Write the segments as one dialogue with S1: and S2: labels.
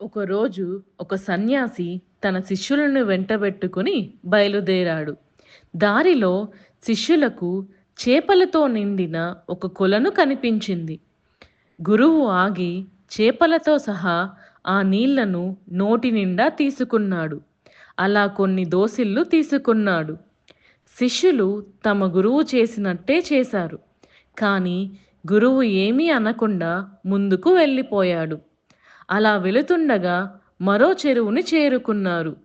S1: ఒకరోజు ఒక సన్యాసి తన శిష్యులను వెంటబెట్టుకుని బయలుదేరాడు. దారిలో శిష్యులకు చేపలతో నిండిన ఒక కొలను కనిపించింది. గురువు ఆగి చేపలతో సహా ఆ నీళ్ళను నోటి నిండా తీసుకున్నాడు. అలా కొన్ని దోసిళ్ళు తీసుకున్నాడు. శిష్యులు తమ గురువు చేసినట్టే చేశారు. కానీ గురువు ఏమీ అనకుండా ముందుకు వెళ్ళిపోయాడు. అలా వెళుతుండగా మరో చెరువుని చేరుకున్నారు.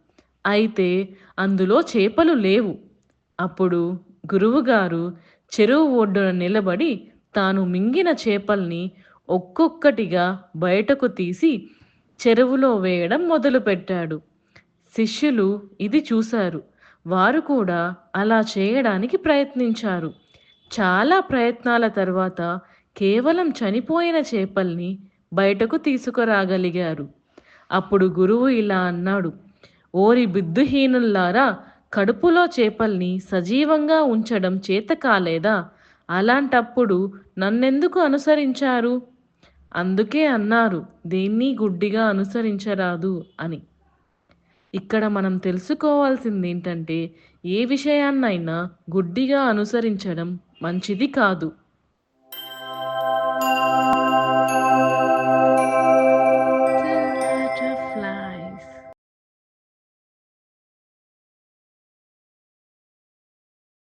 S1: అయితే అందులో చేపలు లేవు. అప్పుడు గురువుగారు చెరువు ఒడ్డున నిలబడి తాను మింగిన చేపల్ని ఒక్కొక్కటిగా బయటకు తీసి చెరువులో వేయడం మొదలుపెట్టాడు. శిష్యులు ఇది చూశారు. వారు కూడా అలా చేయడానికి ప్రయత్నించారు. చాలా ప్రయత్నాల తర్వాత కేవలం చనిపోయిన చేపల్ని బయటకు తీసుకురాగలిగారు. అప్పుడు గురువు ఇలా అన్నాడు ఓరి బిద్దుహీనుల్లారా కడుపులో చేపల్ని సజీవంగా ఉంచడం చేత కాలేదా? అలాంటప్పుడు నన్నెందుకు అనుసరించారు? అందుకే అన్నారు దేన్ని గుడ్డిగా అనుసరించరాదు అని. ఇక్కడ మనం తెలుసుకోవాల్సింది ఏంటంటే ఏ విషయాన్నైనా గుడ్డిగా అనుసరించడం మంచిది కాదు.